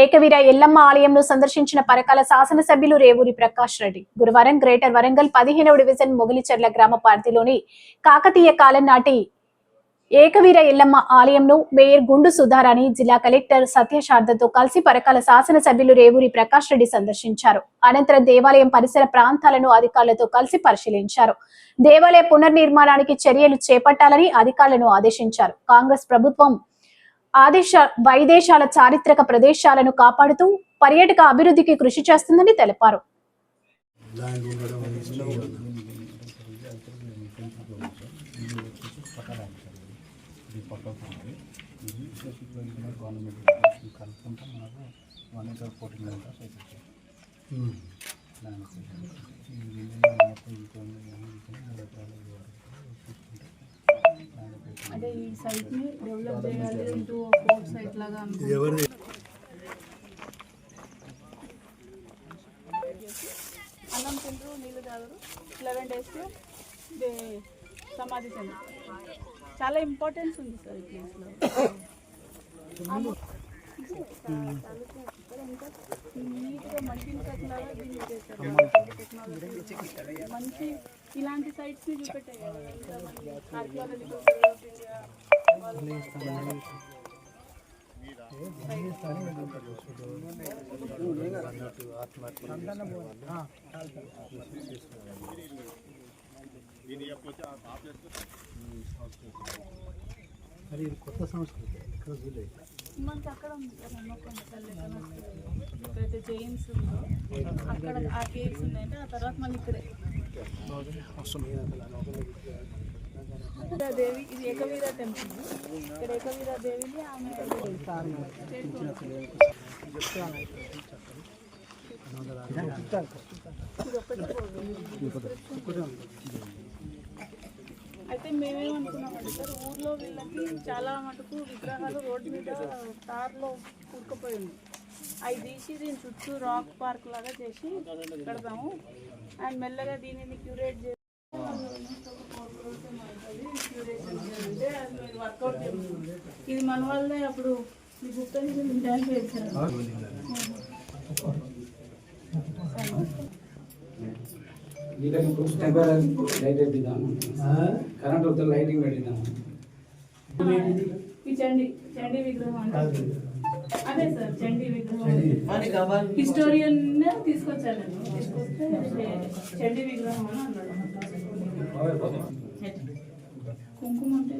ఏకవీర ఎల్లమ్మ ఆలయంను సందర్శించిన పరకాల శాసనసభ్యులు రేవూరి ప్రకాష్ రెడ్డి. గురువారం గ్రేటర్ వరంగల్ పదిహేనవ డివిజన్ మొగిలిచెర్ల గ్రామ పరిధిలోని కాకతీయ కాలం నాటి ఏకవీర ఎల్లమ్మ ఆలయంను మేయర్ గుండు సుధారాణి జిల్లా కలెక్టర్ సత్యశారదతో కలిసి పరకాల శాసనసభ్యులు రేవూరి ప్రకాష్ రెడ్డి సందర్శించారు. అనంతరం దేవాలయం పరిసర ప్రాంతాలను అధికారులతో కలిసి పరిశీలించారు. దేవాలయ పునర్నిర్మాణానికి చర్యలు చేపట్టాలని అధికారులను ఆదేశించారు. కాంగ్రెస్ ప్రభుత్వం ఆదేశ వైదేశాల చారిత్రక ప్రదేశాలను కాపాడుతూ పర్యాటక అభివృద్ధికి కృషి చేస్తుందని తెలిపారు. గవర్నమెంట్ అంటే ఈ సైట్ని డెవలప్ చేయాలి ఇంటూ ఫోర్ట్ సైట్ లాగా అనుకుంటున్నాను. అన్నం తింటారు నీళ్ళు తాగరు. లెవెన్ డేస్కి సమాధి చెందుతారు చాలా ఇంపార్టెన్స్ ఉంది సార్ ఈ ప్లేస్లో నీట్గా టెక్నాలజీ మంచి ఇలాంటి సైట్స్ని చూపెట్టాయి మరి ఇది కొత్త సంస్కృతి ఇక్కడ చూడలేదు. మనకి అక్కడ ఉంది. కదా నమ్మకం ఇక్కడైతే జైన్స్ ఉందో అక్కడ ఆ కేక్స్ ఉన్నాయంటే ఆ తర్వాత మళ్ళీ ఇక్కడే. దేవి ఇది ఏకవీర టెంపుల్ ఇక్కడ ఏకవీర దేవిని ఆమె అయితే మేమేమనుకున్నామంటే సార్ ఊర్లో వీళ్ళకి చాలా మటుకు విగ్రహాలు రోడ్డు మీద తార్లో కూరుకుపోయింది. అవి తీసి దీని చుట్టూ రాక్ పార్క్ లాగా చేసి పెడతాము అండ్ మెల్లగా దీనిని క్యూరేట్ చేసి వర్కౌట్ ఇది మన వాళ్ళే అప్పుడు గుప్త డ్యాన్స్ చేశారు. వీళ్ళకి ఇప్పుడు టెంపరీ లైట్ వస్తే లైటింగ్ పెట్టిద్దాము ఈ చండి చండీ విగ్రహం అంటే. అదే సార్ చండీ విగ్రహం. హిస్టోరియన్ తీసుకొచ్చాను చండీ విగ్రహం అని అన్నాడు. కుంకుమ అంటే